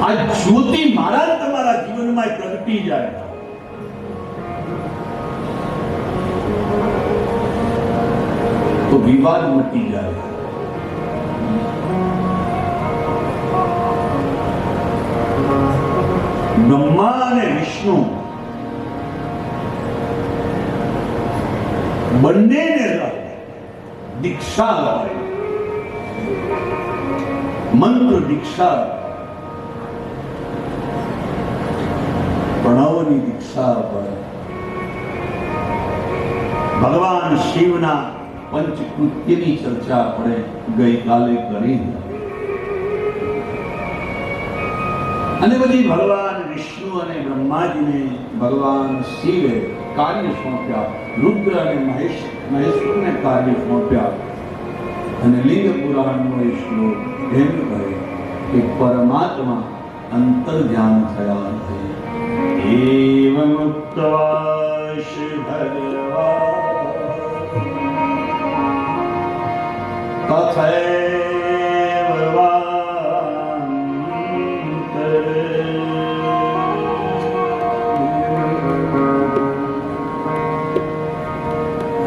આ જ્યોતિ મારા ને તમારા જીવનમાં પ્રગટી જાય તો વિવાદ મટી જાય બ્રહ્મા અને વિષ્ણુ બંનેને દીક્ષા હોય મંત્ર દીક્ષા પ્રણવની દીક્ષા પડે ભગવાન શિવના પંચકૃત્યની ચર્ચા આપણે ગઈકાલે કરી અને બધી ભગવાન વિષ્ણુ અને બ્રહ્માજીને ભગવાન શિવે કાર્ય સોંપ્યા, રુદ્ર અને મહેશ મહેશ્વરને કાર્ય સોંપ્યા. અને લિંગ પુરાણનો એ શ્લોક એમ કહે કે પરમાત્મા અંતર્જ્ઞાન થયા છે એવ મુક્તવા શ્રી ભગવાન તથૈવ.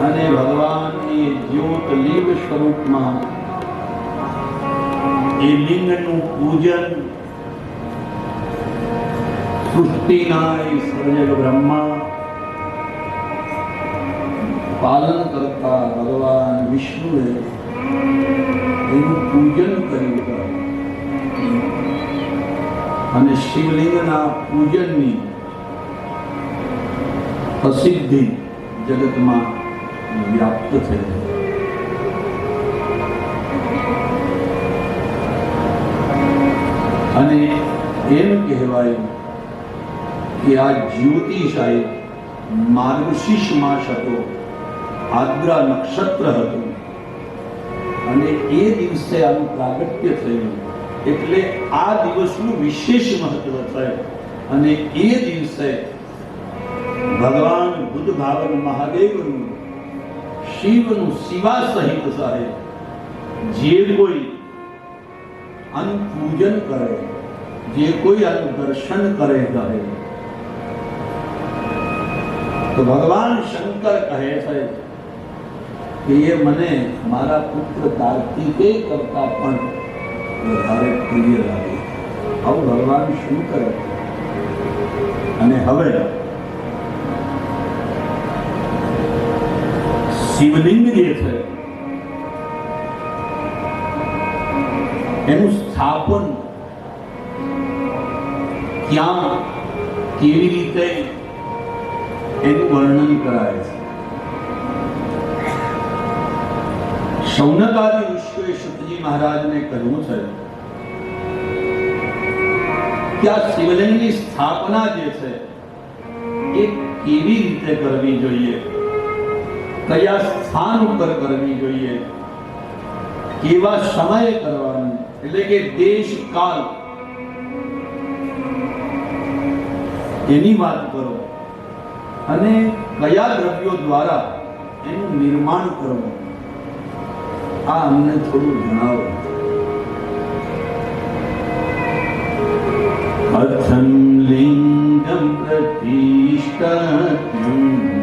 અને ભગવાનની જ્યોત લિંગ સ્વરૂપમાં એ લિંગનું પૂજન સૃષ્ટિના સર્જક બ્રહ્મા પાલન કરતા ભગવાન વિષ્ણુએ એનું પૂજન કર્યું અને શિવલિંગના પૂજનની પ્રસિદ્ધિ જગતમાં વ્યાપ્ત થઈ અને એમ કહેવાય કે આ જ્યોતિષાએ માર્ગશીષ માસ હતો, આદ્રા નક્ષત્ર હતું. અને એ દિવસે આનું પ્રાગટ્ય થયું. એટલે આ દિવસનું વિશેષ મહત્વ થયું અને એ દિવસે ભગવાન બુદ્ધ ભાવન મહાદેવનું, શિવનું શિવા સહિત સાહેબ, જે કોઈ આનું પૂજન કરે જે કોઈ આનું દર્શન કરે કરે તો ભગવાન શંકર કહે છે કે એ મને મારા પુત્ર કાર્તિકે કરતા પણ વધારે પ્રિય લાગે આવું ભગવાન શંકર અને હવે શિવલિંગ જે છે એનું સ્થાપન ક્યાં કેવી રીતે એનું વર્ણન કરાય છે શૌનકાદી ઋષિઓએ સતજી મહારાજને કહ્યું છે કે આ શિવલિંગની સ્થાપના જે છે એ કેવી રીતે કરવી જોઈએ કયા સ્થાન ઉપર કરવી જોઈએ કેવા સમયે કરવાનું એટલે કે દેશ કાળ એની વાત કરો. અને કયા દ્રવ્યો દ્વારા એનું નિર્માણ કરવું આ અમને થોડું જણાવો. કથમ લિંગમ પ્રતિષ્ઠાત્મં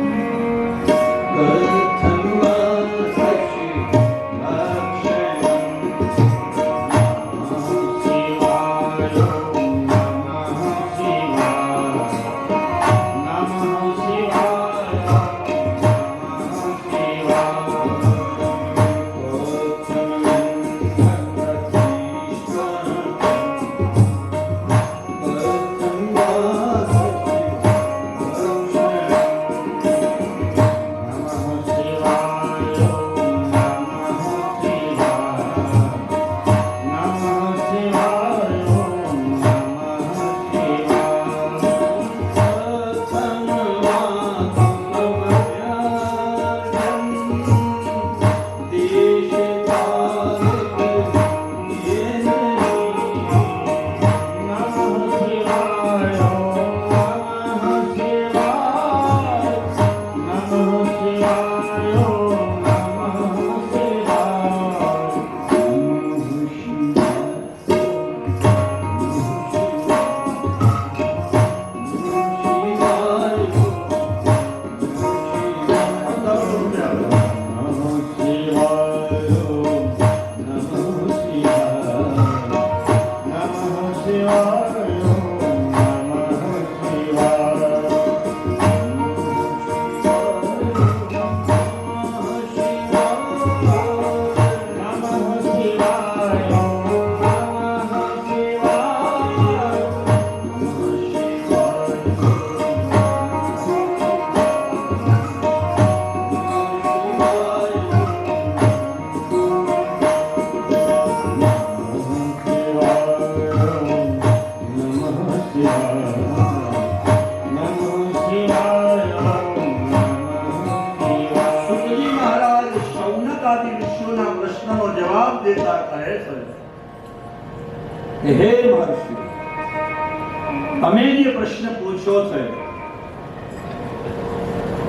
તમે જે પ્રશ્ન પૂછો છે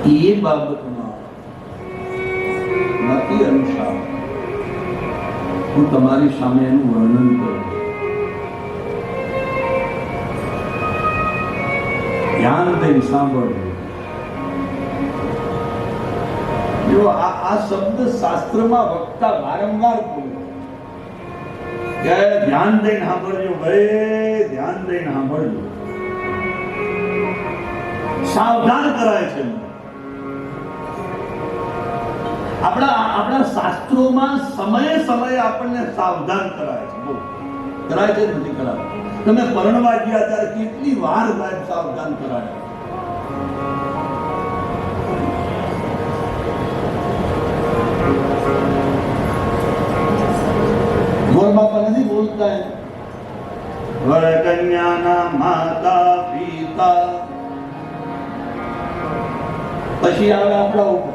એ બાબતમાં મતિ અનુસાર હું તમારી સામે એનું વર્ણન કરું છું. ધ્યાન દઈને સાંભળજો જો આ આ શબ્દ શાસ્ત્રમાં વક્તા વારંવાર બોલે કે ધ્યાન દઈને સાંભળજો ભાઈ ધ્યાન દઈને સાંભળજો સાવધાન કરાય છે. આપણા આપણા શાસ્ત્રોમાં સમયે સમયે આપણને સાવધાન કરાય છે. બહુ કરાય છે નથી કરાય? તમે પરણવા ગયા કેટલી વાર સાહેબ સાવધાન કરાય? બોલતા વર કન્યાના માતા પિતા પછી આવે આપણા ઉપર.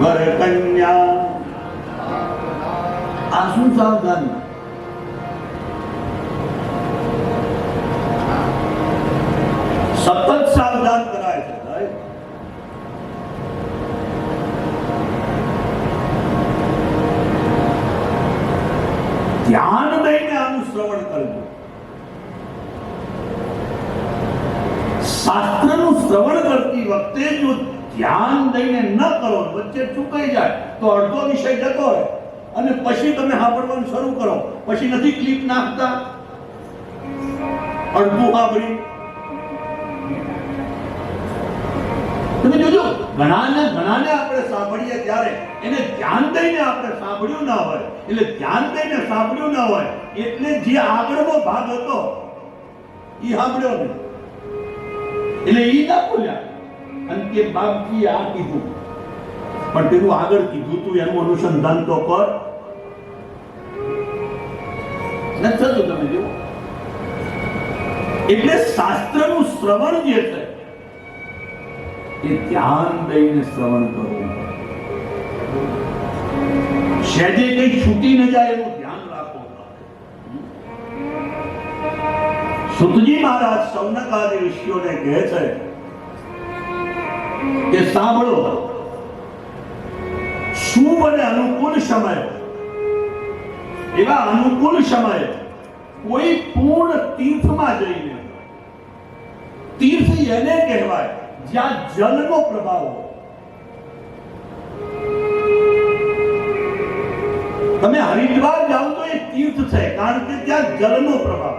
વર કન્યા. આ શું સાવધાની? સતત સાવધાન કરાય છે ધ્યાન દઈને આનું શ્રવણ કરજો શાસ્ત્રનું શ્રવણ કરતી વખતે જો ધ્યાન દઈને ન કરો વચ્ચે ચૂકાઈ જાય તો અડધો વિષય જતો રહે. અને પછી તમે સાંભળવાનું શરૂ કરો. પછી નથી ક્લિપ નાખતા? અડધું સાંભળી તમે જોજો, ઘણાને ઘણાને આપણે સાંભળીએ ત્યારે એને ધ્યાન દઈને આપણે સાંભળ્યું ના હોય, એટલે ધ્યાન દઈને સાંભળ્યું ના હોય, એટલે જે આગળનો ભાગ હતો એ સાંભળ્યો નહીં. એટલે એ ના બોલ્યા અને તે બાપજી આ કીધું. પણ તેનું આગળ કીધું, તું એનું અનુસંધાન તો કર. નથી તમે જુઓ. એટલે શાસ્ત્રનું શ્રવણ જે છે, એ ધ્યાન દઈને શ્રવણ કરવું. સહેજે કઈ છૂટી ન જાય એનું ધ્યાન રાખવું સુતજી મહારાજ સૌનકાદી ઋષિઓને કહે છે કે સાંભળો. શુભ અને અનુકૂળ સમય? એવા અનુકૂળ સમય કોઈ પૂર્ણ તીર્થમાં જઈને. તીર્થ એને કહેવાય જ્યાં જલનો પ્રભાવ તમે હરિદ્વાર જાઓ તો એ તીર્થ છે, કારણ કે ત્યાં જલનો પ્રભાવ.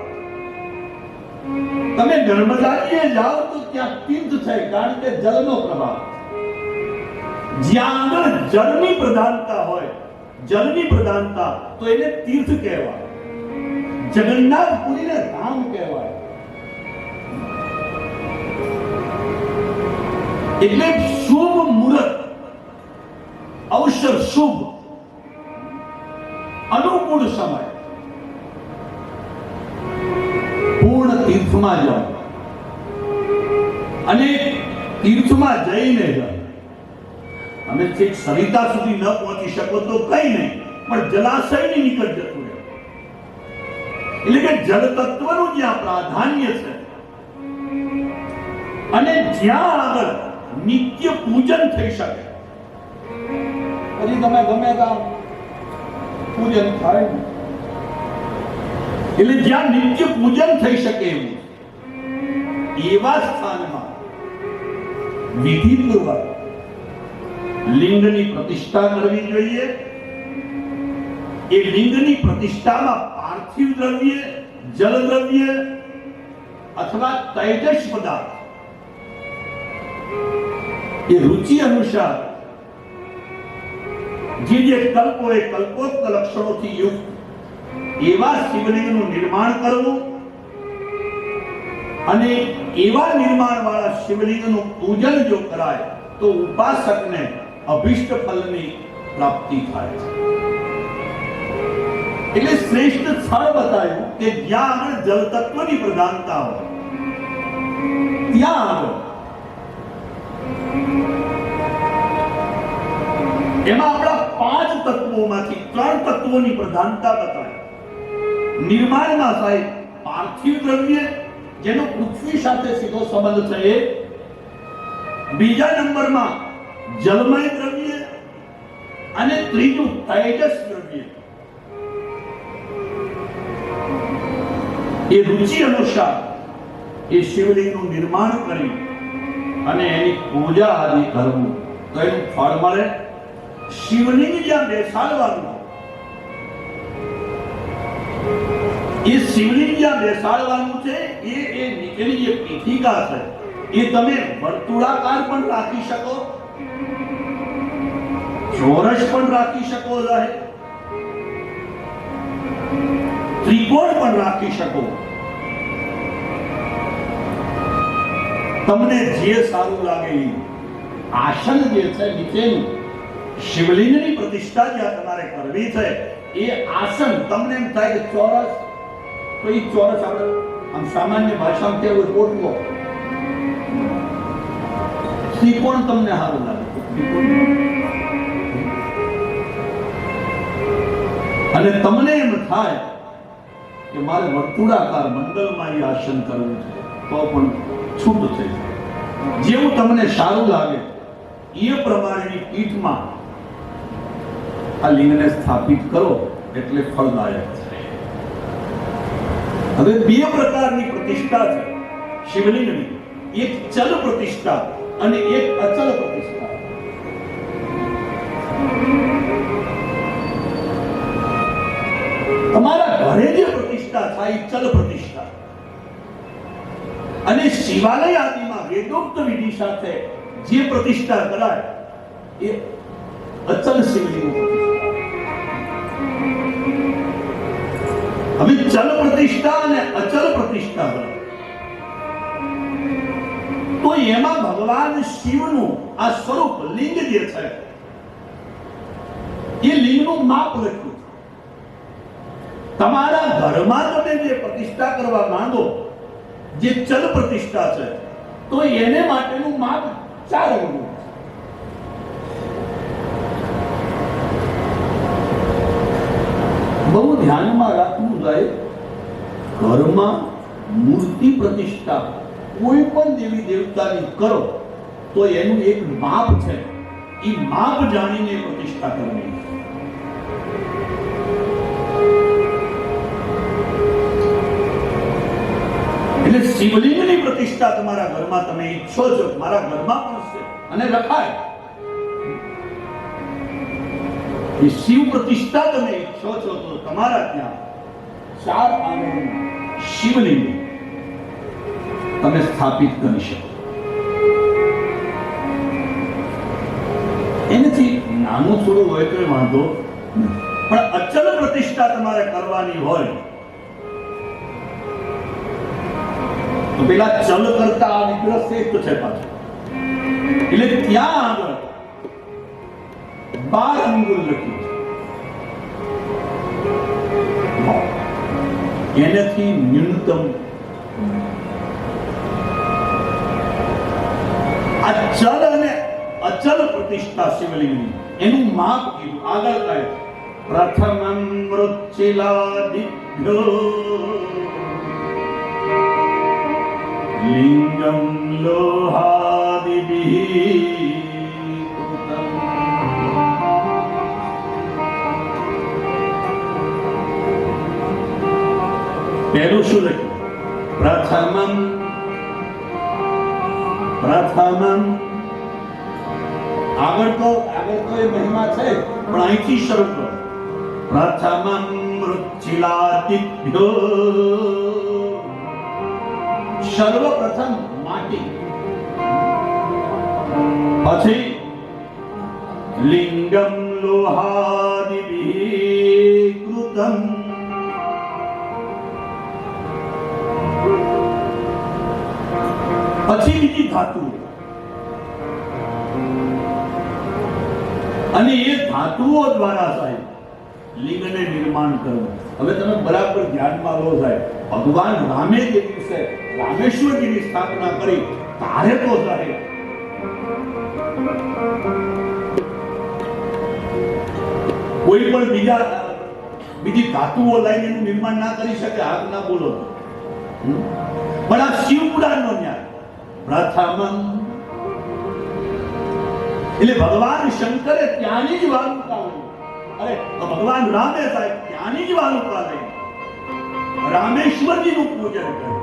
તમે નર્મદાજીએ જાઓ તો ત્યાં તીર્થ થાય, કારણ કે જલનો પ્રભાવ જ્યાં આગળ જળની પ્રધાનતા હોય, જળની પ્રધાનતા, તો એને તીર્થ કહેવાય. જગન્નાથપુરીને ધામ કહેવાય. એટલે શુભ મુહૂર્ત, અવસર શુભ. અનુકૂળ સમય. તીર્થમાં જાઓ. અને તીર્થમાં જઈને જાઓ. અમે છેક સરિતા સુધી ન પહોંચી શકો તો કઈ નહીં પણ જલાશયની નીકળ જતું રહે. એટલે કે જળ તત્વનું જ્યાં પ્રાધાન્ય છે અને જ્યાં આગળ નિત્ય પૂજન થઈ શકે. પછી તમે ગમે ત્યાં પૂજન થાય એટલે જ્યાં નિત્ય પૂજન થઈ શકે એવું. એવા સ્થાનમાં વિધિપૂર્વક લિંગની પ્રતિષ્ઠા કરવી જોઈએ. એ લિંગની પ્રતિષ્ઠામાં પાર્થિવ દ્રવ્ય, જલ દ્રવ્ય અથવા તૈજસ પદાર્થ. એ રુચિ અનુસાર જે જે કલ્પો એ કલ્પોક્ત લક્ષણોથી યુક્ત એવા શિવલિંગનું નિર્માણ કરવું અને એવા નિર્માણ વાળા શિવલિંગનું પૂજન જો કરાય, તો ઉપાસકને અભિષ્ટ ફલની પ્રાપ્તિ થાય એટલે શ્રેષ્ઠ સ્થળ બતાવ્યું કે જ્યાં આગળ જલ તત્વની પ્રધાનતા હોય. ત્યાં આગળ. એમાં આપણા પાંચ તત્વોમાંથી ત્રણ તત્વોની પ્રધાનતા બતાવી. નિર્માણમાં સાહેબ, પાર્થિવ દ્રવ્ય જેનો પૃથ્વી સાથે સીધો સંબંધ છે બીજા નંબરમાં જલમય દ્રવ્ય અને ત્રીજું તેજસ દ્રવ્ય. એ રુચિ અનુસાર એ શિવલિંગનું નિર્માણ કરી અને એની પૂજા આદિ કરવું તો એનું ફળ મળે. શિવલિંગ જ્યાં બેસાડવાનું એ શિવલિંગ જ્યાં બેસાડવાનું છે, એ એ નીચેની જે પીઠિકા છે, એ તમે વર્તુળાકાર પણ રાખી શકો, ચોરસ પણ રાખી શકો રહે, ત્રિકોણ પણ રાખી શકો. તમને જે સારું લાગે આસન જે છે નીચેનું, શિવલિંગની પ્રતિષ્ઠા જ્યાં તમારે કરવી છે, એ આસન તમને એમ થાય કે ચોરસ તો એ ચોરસ આપણે આમ સામાન્ય ભાષામાં કહેવું પોટલો ત્રિકોણ તમને સારું લાગે. અને તમને એમ થાય કે મારે વર્તુળાકાર મંડળમાં એ આસન કરવું છે, તો પણ છૂટ થઈ જાય. જેવું તમને સારું લાગે, એ પ્રમાણેની પીઠમાં આ લિંગને સ્થાપિત કરો એટલે ફળદાયક. છે હવે બે પ્રકારની પ્રતિષ્ઠા છે. શિવલિંગની. એક ચલ પ્રતિષ્ઠા અને એક અચલ પ્રતિષ્ઠા. તમારા ઘરે જે પ્રતિષ્ઠા થાય ચલ પ્રતિષ્ઠા. અને શિવાલય આદિમાં વેદોક્ત વિધિ સાથે જે પ્રતિષ્ઠા કરાય, એ અચલ શિવલિંગ હવે ચલ પ્રતિષ્ઠા અને અચલ પ્રતિષ્ઠા તો એમાં ભગવાન શિવનું આ સ્વરૂપ લિંગ જે છે, એ લિંગનું માપ લખ્યું તમારા ઘરમાં તમે જે પ્રતિષ્ઠા કરવા માંગો, જે ચલ પ્રતિષ્ઠા છે, તો એને માટેનું માપ ચાર અંગનું. બહુ ધ્યાનમાં રાખવું જાય ઘરમાં મૂર્તિ પ્રતિષ્ઠા કોઈ પણ દેવી દેવતાની કરો, તો એનું એક માપ છે. એ માપ જાણીને પ્રતિષ્ઠા કરવી. એટલે શિવલિંગની પ્રતિષ્ઠા તમારા ઘરમાં તમે ઈચ્છો છો, મારા ઘરમાં પણ છે. અને રખાય. એ શિવ પ્રતિષ્ઠા તમે ઈચ્છો છો, તો તમારા ત્યાં ચાર શિવલિંગ તમે સ્થાપિત કરી શકો. એનાથી નાનું થોડું હોય તો વાંધો પણ અચલ પ્રતિષ્ઠા તમારે કરવાની હોય, તો પેલા ચલ કરતા આ વિગ્રહ શ્રેષ્ઠ છે પાછો. એટલે ત્યાં આગળ બાર અંગુલ લખ્યું એનાથી ન્યૂનતમ અચલ ચલ અને અચલ પ્રતિષ્ઠા શિવલિંગની. એનું માપ કીધું. આગળ કહે પ્રથમ મૃચ્છિલાદિભ્યો લિંગમ લોહાદિભિः. પહેલું શું લખ્યું પ્રથમમ પ્રથમમ આગળ તો આગળ તો એ મહિમા છે પણ અહીંથી શરૂ કરો પ્રથમમ મૃચ્છિલાદિભ્યો સર્વપ્રથમ માટી પછી લિંગમ લોહાદિભિः કૃતમ પછી બીજી ધાતુ અને એ ધાતુઓ દ્વારા સાહેબ, લિંગને નિર્માણ કરવું. હવે તમે બરાબર ધ્યાનમાં લો સાહેબ, ભગવાન રામે જે દિવસે રામેશ્વરજીની સ્થાપના કરી, તારે તો સાહેબ. કોઈ પણ બીજા, બીજી ધાતુઓ લઈને એનું નિર્માણ ના કરી શકે આગ ના બોલો પણ આ શિવ નો ન્યાય. પ્રથમ એટલે ભગવાન શંકરે ત્યાંની જ લઈ અરે ભગવાન રામે સાહેબ ત્યાંની જ વાલુકા લઈ રામેશ્વરજીનું પૂજન કર્યું.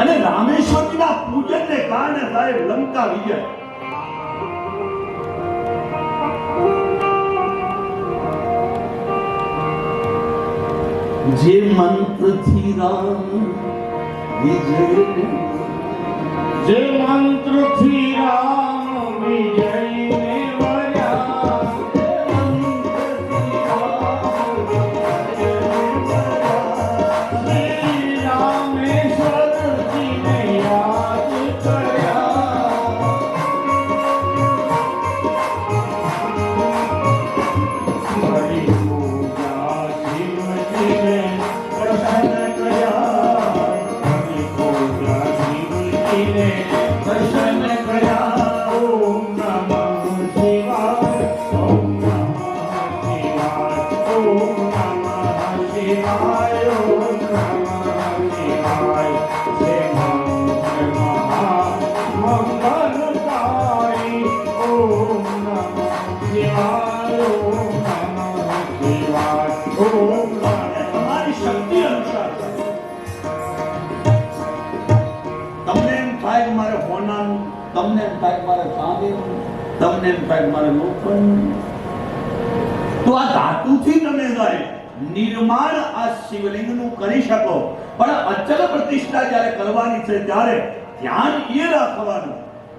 અને રામેશ્વરજીના પૂજનને કારણે સાહેબ લંકા વિજય. જે મંત્રથી રામ વિજય જે મંત્રથી રામ વિજયને તમને એમ થાય મારે ચાંદીનું તમને એમ થાય મારે લોખંડનું તો આ ધાતુથી તમે સાહેબ નિર્માણ આ શિવલિંગનું કરી શકો, પણ અચલ પ્રતિષ્ઠા જ્યારે કરવાની છે, ત્યારે ધ્યાન એ રાખવાનું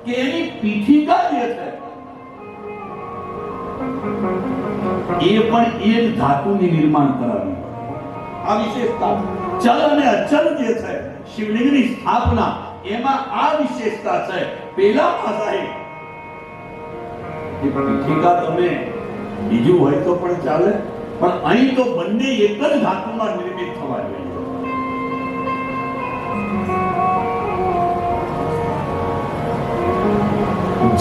કે એની પીઠિકા જે છે, એ પણ એ જ ધાતુની નિર્માણ કરાવી આ વિશેષતા ચલ અને અચલ જે છે, શિવલિંગની સ્થાપના એમાં આ વિશેષતા છે. પેલા સાહેબ એ પીઠિકા તમે બીજું હોય તો પણ ચાલે. પણ અહીં તો બંને એક જ ધાતુમાં નિર્મિત થવા જોઈએ.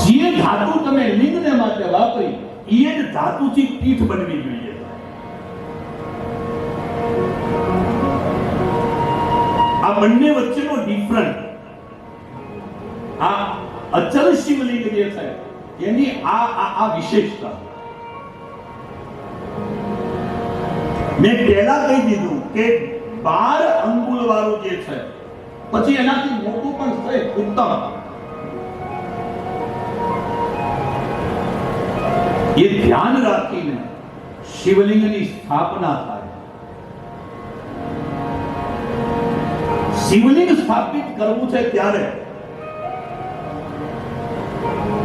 જે ધાતુ તમે લિંગને માટે વાપરી એ જ ધાતુથી પીઠ બનવી જોઈએ. આ બંને વચ્ચેનો ડિફરન્ટ આ અચલ શિવલિંગ જે છે, એની આ આ વિશેષતા. મેં પહેલા કહી દીધું કે બાર અંગુલ વાળું જે છે, પછી એનાથી મોટું પણ છે, ઉત્તમ. એ ધ્યાન રાખીને શિવલિંગની સ્થાપના થાય. શિવલિંગ સ્થાપિત કરવું છે ત્યારે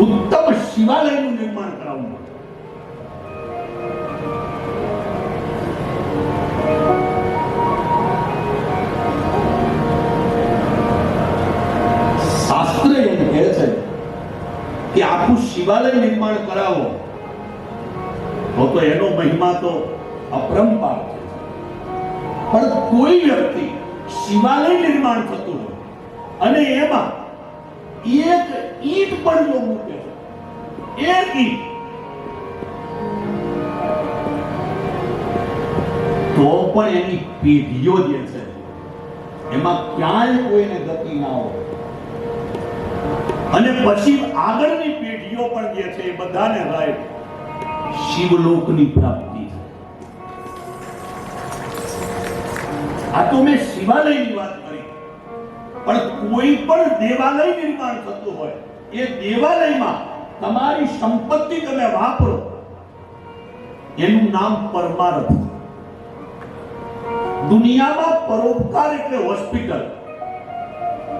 ઉત્તમ શિવાલયનું નિર્માણ કરાવવું. શાસ્ત્ર એમ કહે છે કે આખું શિવાલય નિર્માણ કરાવો તો તો એનો મહિમા તો અપરંપાર છે પણ કોઈ વ્યક્તિ શિવાલય નિર્માણ થતું હોય અને એમાં એક ઈટ પણ જો મૂકે. એક ઈટ. તો પણ એની પેઢીઓ જે છે, એમાં ક્યાંય કોઈને ગતિ ના હોય. અને પછી આગળની પેઢીઓ પણ જે છે, એ બધાને રાય શિવલોકની પ્રાપ્તિ આ તો મેં શિવાલયની વાત કરી. પણ કોઈ પણ દેવાલય નિર્માણ થતું હોય, એ દેવાલયમાં તમારી સંપત્તિ તમે વાપરો. એનું નામ પરમારથ. દુનિયામાં પરોપકાર એટલે હોસ્પિટલ.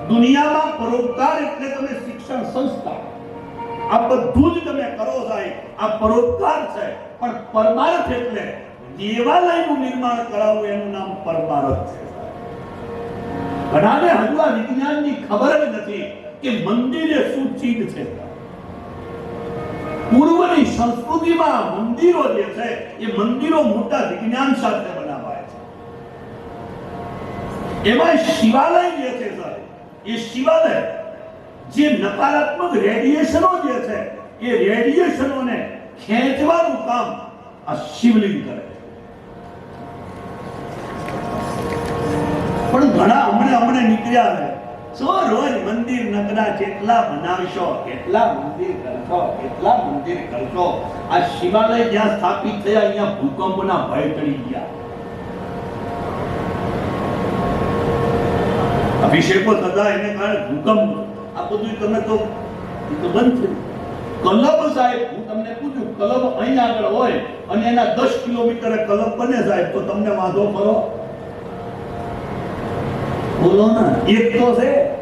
દુનિયામાં પરોપકાર એટલે તમે શિક્ષણ સંસ્થા. આ બધું જ તમે કરો સાહેબ, આ પરોપકાર છે. પણ પરમાર્થ એટલે દેવાલયનું નિર્માણ કરાવવું, એનું નામ પરમાર્થ છે. ઘણાને હજુ આ વિજ્ઞાનની ખબર જ નથી. કે મંદિર શું ચીજ છે? પૂર્વની સંસ્કૃતિમાં મંદિરો જે છે, એ મંદિરો મોટા વિજ્ઞાન સાથે બનાવાય છે. એમાં શિવાલય જે છે સાહેબ એ શિવાલય જે નકારાત્મક રેડિયેશનો જે છે, એ રેડિયેશનોને ખેંચવાનું કામ આ શિવલિંગ કરે છે. પણ ઘણા હમણે હમણે નીકળ્યા છે. સો રોજ મંદિર નકરા જેટલા બનાવશો કેટલા મંદિર કરશો કેટલા મંદિર કરશો. આ શિવાલય જ્યાં સ્થાપિત થયા, અહીંયા ભૂકંપના ભય ટળી ગયા. અભિષેકો થતા એને કારણે ભૂકંપ. આ બધું તમે તો, એ તો બંધ થયું કલબ સાહેબ, હું તમને પૂછું, કલબ અહીં આગળ હોય અને એના દસ કિલોમીટરે કલબ બને સાહેબ, તો તમને વાંધો ખરો? બોલો ને એક તો છે